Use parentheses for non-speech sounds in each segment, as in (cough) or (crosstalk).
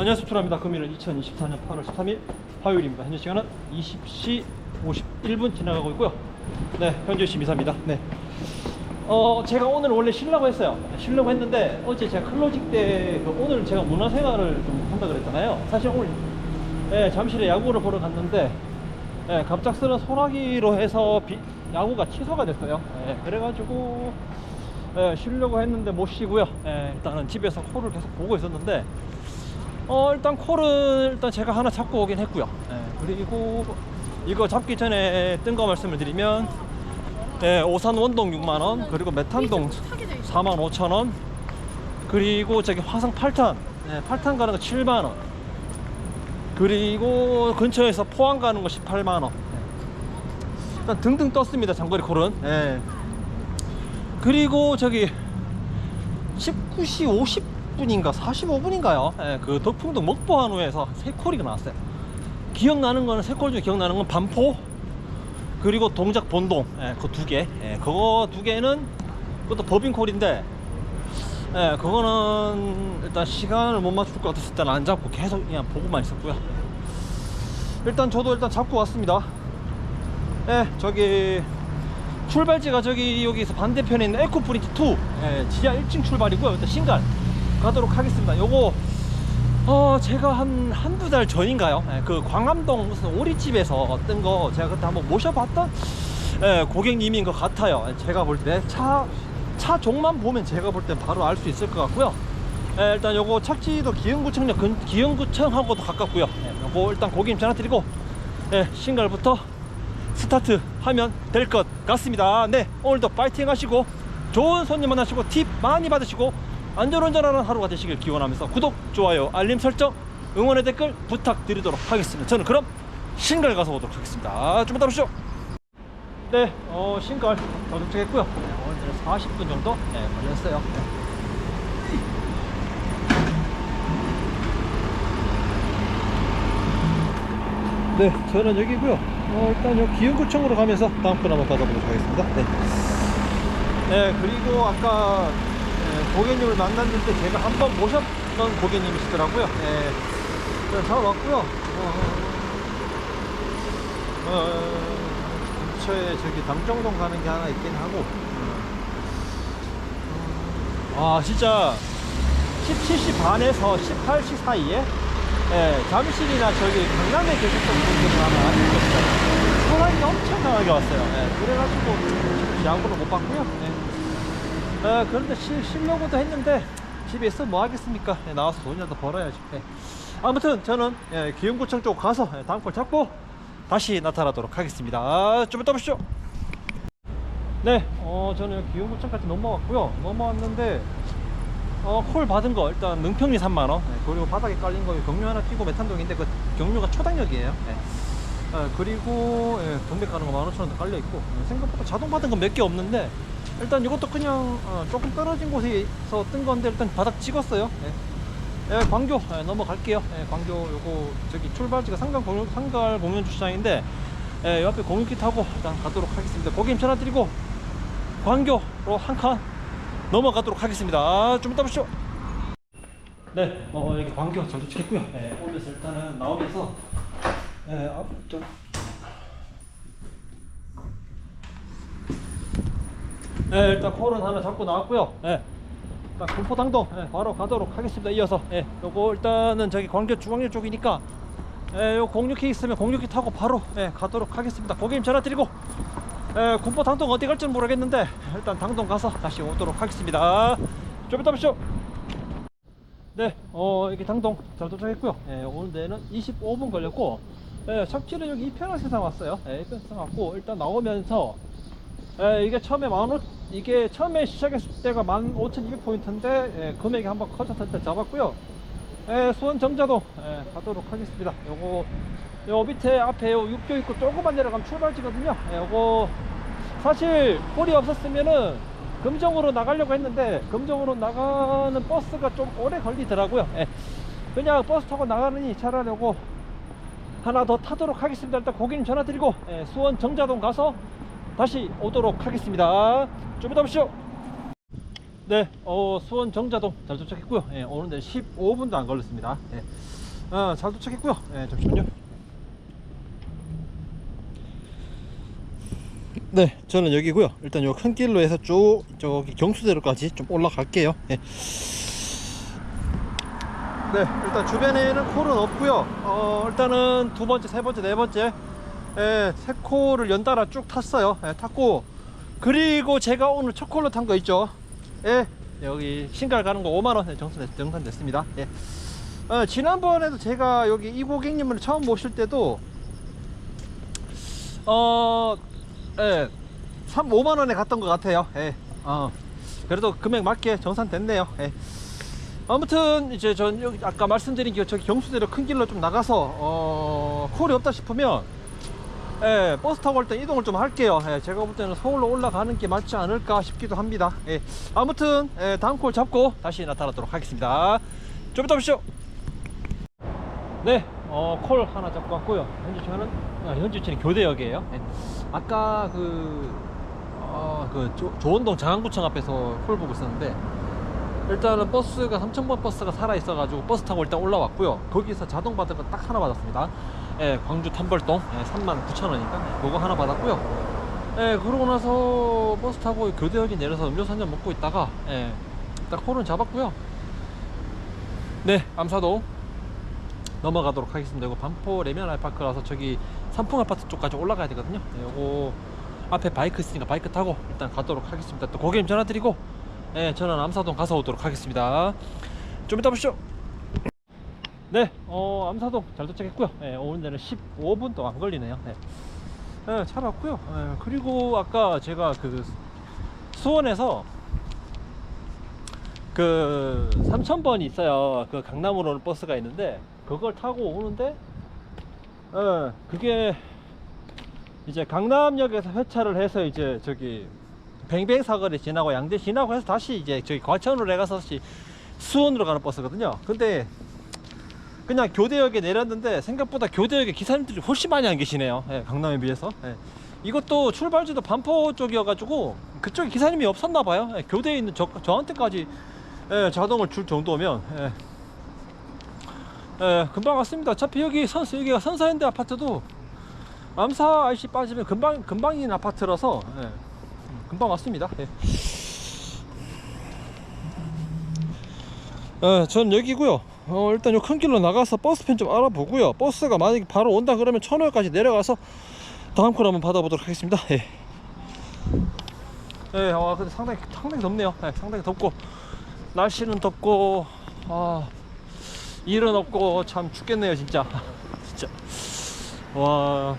안녕하세요 투라입니다 금일은 2024년 8월 13일 화요일입니다. 현재 시간은 20시 51분 지나가고 있고요. 네 현재 시 미사입니다. 네. 어 제가 오늘 원래 쉬려고 했어요. 쉬려고 했는데 어제 제가 클로징 때 그 오늘 제가 문화생활을 좀 한다 그랬잖아요. 사실 오늘 예, 잠실에 야구를 보러 갔는데 예, 갑작스런 소나기로 해서 비- 야구가 취소가 됐어요. 예, 그래가지고 예, 쉬려고 했는데 못 쉬고요. 예, 일단은 집에서 코를 계속 보고 있었는데 어 일단 콜은 일단 제가 하나 잡고 오긴 했고요. 예, 그리고 이거 잡기 전에 뜬 거 말씀을 드리면 예, 오산 원동 6만 원, 그리고 메탄동 4만 5천 원, 그리고 저기 화성 8탄, 예, 8탄 가는 거 7만 원, 그리고 근처에서 포항 가는 거 18만 원. 예. 일단 등등 떴습니다. 장거리 콜은. 예. 그리고 저기 19시 50분인가 45분인가요? 예, 그 덕풍동 먹보 한우에서 세 콜이 나왔어요. 기억나는 거는 세콜 중에 기억나는 건 반포 그리고 동작 본동 예, 그두 개. 예, 그거 두 개는 그것도 법인 콜인데 예, 그거는 일단 시간을 못 맞출 것 같아서 일단 안 잡고 계속 그냥 보고만 있었고요. 일단 저도 일단 잡고 왔습니다. 예, 저기 출발지가 저기 여기서 반대편에 있는 에코프린트 2 예, 지하 1층 출발이고요. 일단 신갈 가도록 하겠습니다. 요거 어 제가 한 한두 달 전인가요? 예, 그 광암동 무슨 오리집에서 뜬 거 제가 그때 한번 모셔봤던 예, 고객님인 것 같아요. 예, 제가 볼 때 차 차 종만 보면 제가 볼때 바로 알 수 있을 것 같고요. 예, 일단 요거 착지도 기흥구청역 근 기흥구청하고도 가깝고요. 예, 요거 일단 고객님 전화 드리고 예, 신갈부터 스타트 하면 될 것 같습니다. 네, 오늘도 파이팅 하시고 좋은 손님 만나시고 팁 많이 받으시고 안전운전하는 하루가 되시길 기원하면서 구독, 좋아요, 알림 설정, 응원의 댓글 부탁드리도록 하겠습니다. 저는 그럼 신갈 가서 오도록 하겠습니다. 좀 이따 오시죠. 네, 어, 신갈 다 도착했고요. 네, 오늘 40분 정도 네, 걸렸어요. 네. 네, 저는 여기고요. 어, 일단 요 기흥구청으로 가면서 다음 건 한번 받아보도록 하겠습니다. 네. 네, 그리고 아까 예, 고객님을 만났는데 제가 한 번 모셨던 고객님이시더라고요. 네, 잘 왔고요. 어, 어, 근처에 저기 남정동 가는 게 하나 있긴 하고. 어, 아, 진짜 17시 반에서 18시 사이에 예, 잠실이나 저기 강남에 계셨던 분들은 아마 아실 것이다. 소란이 엄청나게 왔어요. 예, 그래가지고 야구를 못 봤고요. 예. 어, 그런데 쉬, 쉬려고도 했는데 집에 있어 뭐 하겠습니까? 예, 나와서 돈이라도 벌어야지. 예. 아무튼 저는 예, 기흥구청 쪽 가서 예, 다음 걸 잡고 다시 나타나도록 하겠습니다. 좀 이따 보시죠. 네, 어, 저는 기흥구청까지 넘어왔고요. 넘어왔는데 어, 콜 받은 거 일단 능평리 3만 원. 네, 그리고 바닥에 깔린 거 경유 하나 끼고 메탄동인데 그 경유가 초당역이에요. 네. 어, 그리고 예, 동백 가는 거 15,000원 깔려 있고 어, 생각보다 자동 받은 건 몇 개 없는데 일단 이것도 그냥 어, 조금 떨어진 곳에서 뜬 건데 일단 바닥 찍었어요. 예. 예, 광교 예, 넘어갈게요. 예, 광교 요거 저기 출발지가 상갈 공유, 상갈 공연 주차장인데 예, 옆에 공유기 타고 일단 가도록 하겠습니다. 고객님 전화 드리고 광교로 한 칸 넘어가도록 하겠습니다. 좀 이따 보시죠. 네, 어, 여기 광교 잘 도착했고요. 네, 오면서 일단은 나오면서 네, 앞, 좀 네, 일단 콜은 하나 잡고 나왔고요. 네, 일단 군포당동 네, 바로 가도록 하겠습니다. 이어서 네, 요거 일단은 저기 광교 중앙역 쪽이니까 예, 요 공유키 있으면 공유키 타고 바로 예, 가도록 하겠습니다. 고객님 전화 드리고 예, 군포 당동 어디 갈지는 모르겠는데 일단 당동 가서 다시 오도록 하겠습니다. 좀 이따 보시죠. 네, 어, 여기 당동 잘 도착했고요. 예, 오늘 데는 25분 걸렸고 예, 착지는 여기 이편한 세상 왔어요. 예, 세상 왔고 일단 나오면서 예, 이게 처음에 만 오, 이게 처음에 시작했을 때가 15,200포인트인데 예, 금액이 한번 커졌을 때 잡았고요. 예, 수원 정자동 예, 가도록 하겠습니다. 요거 요 밑에 앞에 요 육교 있고 조금만 내려가면 출발지거든요. 예, 요거 사실 홀이 없었으면은 금정으로 나가려고 했는데 금정으로 나가는 버스가 좀 오래 걸리더라고요. 예, 그냥 버스 타고 나가느니 요거 하나 더 타도록 하겠습니다. 일단 고객님 전화 드리고 예, 수원 정자동 가서 다시 오도록 하겠습니다. 좀 이따 보시죠. 네, 어, 수원 정자동 잘 도착했고요. 예, 오는데 15분도 안 걸렸습니다. 예. 어, 잘 도착했고요. 예, 잠시만요. 네, 저는 여기고요. 일단 요 큰 길로 해서 쭉 저기 경수대로까지 좀 올라갈게요. 예. 네, 일단 주변에는 콜은 없고요. 어, 일단은 두 번째, 세 번째, 네 번째 예, 세 콜을 연달아 쭉 탔어요. 예, 탔고 그리고 제가 오늘 첫 콜로 탄거 있죠. 예, 여기 신갈 가는 거 5만 원 정산 정산됐습니다. 예. 어, 지난번에도 제가 여기 이 고객님을 처음 모실 때도 어, 예, 3, 5만 원에 갔던 것 같아요. 예, 어, 그래도 금액 맞게 정산됐네요. 예. 아무튼 이제 전 여기 아까 말씀드린 게 저기 경수대로 큰 길로 좀 나가서 어, 콜이 없다 싶으면 예, 버스 타고 올 때 이동을 좀 할게요. 예, 제가 볼 때는 서울로 올라가는 게 맞지 않을까 싶기도 합니다. 예, 아무튼 예, 다음 콜 잡고 다시 나타나도록 하겠습니다. 좀 이따 뵙시죠. 네, 어, 콜 하나 잡고 왔고요. 현재 저는 아, 현재 위치는 교대역이에요. 예. 아까 그, 어, 그 조, 조원동 장안구청 앞에서 콜 보고 있었는데 일단은 버스가 3000번 버스가 살아 있어 가지고 버스 타고 일단 올라왔고요. 거기서 자동 받은 거딱 하나 받았습니다. 예, 광주 탐벌동 예, 39,000원이니까 그거 하나 받았고요. 예, 그러고 나서 버스 타고 교대역에 내려서 음료수 한 잔 먹고 있다가 예, 딱 콜은 잡았고요. 네, 암사동 넘어가도록 하겠습니다. 이거 반포 레미안 알파크라서 저기 삼풍 아파트 쪽까지 올라가야 되거든요. 네, 요거 앞에 바이크 있으니까 바이크 타고 일단 가도록 하겠습니다. 또 고객님 전화 드리고 예, 저는 암사동 가서 오도록 하겠습니다. 좀 이따 보시죠. 네, 어, 암사동 잘 도착했고요. 예, 오늘은 15분도 안 걸리네요. 예. 예, 잘 왔고요. 예, 그리고 아까 제가 그 수원에서 그 3000번이 있어요. 그 강남으로 오는 버스가 있는데 그걸 타고 오는데 예, 그게 이제 강남역에서 회차를 해서 이제 저기 뱅뱅 사거리 지나고 양재 지나고 해서 다시 이제 저기 과천으로 내가서 수원으로 가는 버스거든요. 근데 그냥 교대역에 내렸는데 생각보다 교대역에 기사님들이 훨씬 많이 안 계시네요. 예, 강남에 비해서. 예. 이것도 출발지도 반포 쪽이어가지고 그쪽에 기사님이 없었나 봐요. 예, 교대에 있는 저, 저한테까지 예, 자동을 줄 정도면 예. 예, 금방 왔습니다. 어차피 여기 선수 여기가 선사현대 아파트도 암사 IC 빠지면 금방 금방인 아파트라서 예, 음, 금방 왔습니다. 예. 예, 전 여기고요. 어, 일단 요 큰 길로 나가서 버스편 좀 알아보고요. 버스가 만약에 바로 온다 그러면 천호역까지 내려가서 다음 콜 한번 받아보도록 하겠습니다. 예. 예, 아, 근데 상당히 상당히 덥네요. 예, 상당히 덥고 날씨는 덥고 아 일은 없고 참 죽겠네요, 진짜. (laughs) 진짜. 와.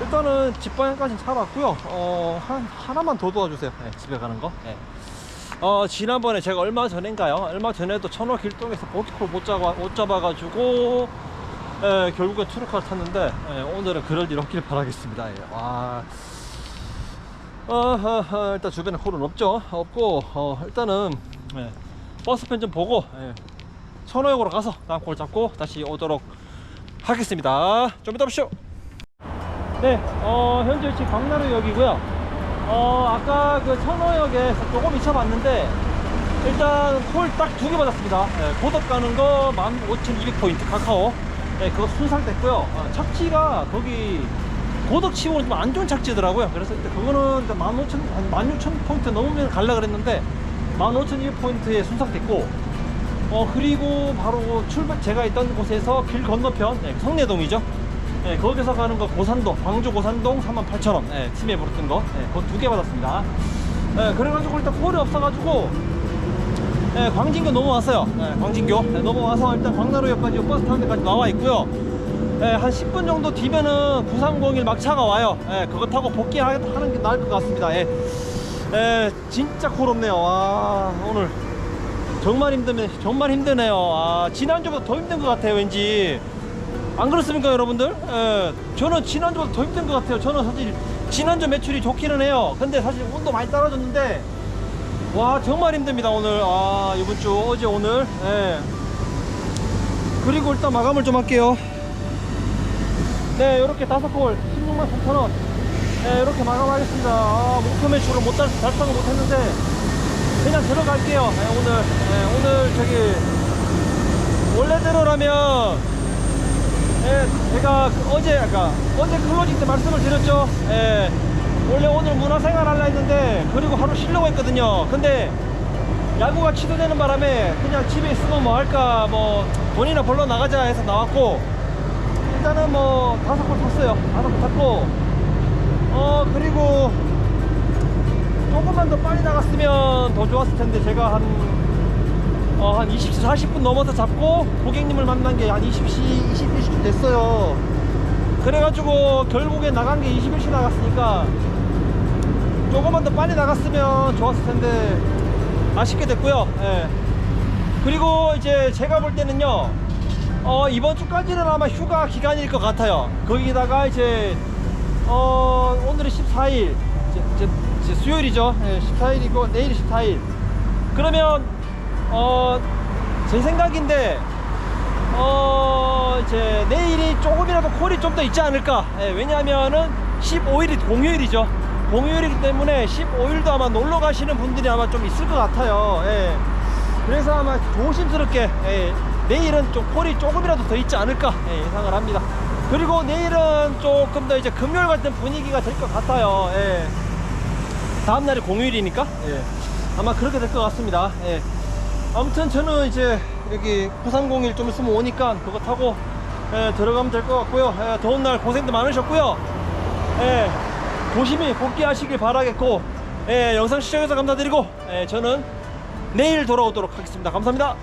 일단은 집 방향까지는 잘 왔고요. 어, 한, 하나만 더 도와주세요. 예, 집에 가는 거. 예. 어, 지난번에 제가 얼마 전인가요? 얼마 전에도 천호 길동에서 보기콜 못 잡아, 못 잡아가지고, 예, 결국엔 트루카를 탔는데, 예, 오늘은 그럴 일 없길 바라겠습니다. 예, 와. 어, 어, 어, 일단 주변에 콜은 없죠. 없고, 어, 일단은, 예, 버스편 좀 보고, 예, 천호역으로 가서 다음 콜 잡고 다시 오도록 하겠습니다. 좀 이따 보시죠. 네, 어, 현재 위치 광나루역이고요. 어, 아까 그 천호역에서 조금 잊혀봤는데, 일단 콜 딱 두 개 받았습니다. 예, 고덕 가는 거 15,200포인트 카카오. 예, 그거 순삭됐고요. 어, 착지가 거기 고덕 치고는 좀 안 좋은 착지더라고요. 그래서 일단 그거는 15,000, 16,000포인트 넘으면 갈라 그랬는데, 15,200포인트에 순삭됐고, 어, 그리고 바로 출발, 제가 있던 곳에서 길 건너편, 예, 성내동이죠. 예, 거기서 가는 거 고산동, 광주 고산동 38,000원. 예, 팀에 물었던 거. 예, 그거 두 개 받았습니다. 예, 그래가지고 일단 콜이 없어가지고, 예, 광진교 넘어왔어요. 예, 광진교. 예, 넘어와서 일단 광나루역까지 버스 타는 데까지 나와 있고요. 예, 한 10분 정도 뒤면은 9301 막차가 와요. 예, 그거 타고 복귀하는 게 나을 것 같습니다. 예, 예, 진짜 콜 없네요. 와, 오늘 정말 힘드네, 정말 힘드네요. 아, 지난주보다 더 힘든 것 같아요, 왠지. 안 그렇습니까 여러분들? 예, 저는 지난주보다 더 힘든 것 같아요 저는 사실 지난주 매출이 좋기는 해요 근데 사실 운도 많이 떨어졌는데 와 정말 힘듭니다 오늘 아 이번 주 어제 오늘 예. 그리고 일단 마감을 좀 할게요 네 이렇게 다섯 콜 16만 3천원 예, 이렇게 마감하겠습니다. 아, 목표 매출을 못 달, 달성을 못했는데 그냥 들어갈게요. 예, 오늘 예, 오늘 저기 원래대로라면 예, 제가 그 어제 아까 어제 클로징 때 말씀을 드렸죠. 예, 원래 오늘 문화생활 하려 했는데 그리고 하루 쉬려고 했거든요. 근데 야구가 취소되는 바람에 그냥 집에 있으면 뭐 할까 뭐 돈이나 벌러 나가자 해서 나왔고 일단은 뭐 다섯 골 탔어요. 다섯 골 탔고 어 그리고 조금만 더 빨리 나갔으면 더 좋았을 텐데 제가 한 어, 한 20시 40분 넘어서 잡고 고객님을 만난 게 한 20시 21시 됐어요. 그래가지고 결국에 나간 게 21시 나갔으니까 조금만 더 빨리 나갔으면 좋았을 텐데 아쉽게 됐고요. 예. 그리고 이제 제가 볼 때는요. 어, 이번 주까지는 아마 휴가 기간일 것 같아요. 거기다가 이제 어, 오늘이 14일, 이제, 이제, 이제 수요일이죠. 예, 14일이고 내일이 14일. 그러면 어, 제 생각인데 어, 이제 내일이 조금이라도 콜이 좀 더 있지 않을까. 예, 왜냐하면은 15일이 공휴일이죠. 공휴일이기 때문에 15일도 아마 놀러 가시는 분들이 아마 좀 있을 것 같아요. 예. 그래서 아마 조심스럽게 예, 내일은 좀 콜이 조금이라도 더 있지 않을까 예, 예상을 합니다. 그리고 내일은 조금 더 이제 금요일 같은 분위기가 될 것 같아요. 예. 다음 날이 공휴일이니까 예. 아마 그렇게 될 것 같습니다. 예. 아무튼 저는 이제 여기 9301 좀 있으면 오니까 그거 타고 예, 들어가면 될 것 같고요. 예, 더운 날 고생도 많으셨고요. 예, 조심히 복귀하시길 바라겠고 예, 영상 시청해서 감사드리고 예, 저는 내일 돌아오도록 하겠습니다. 감사합니다.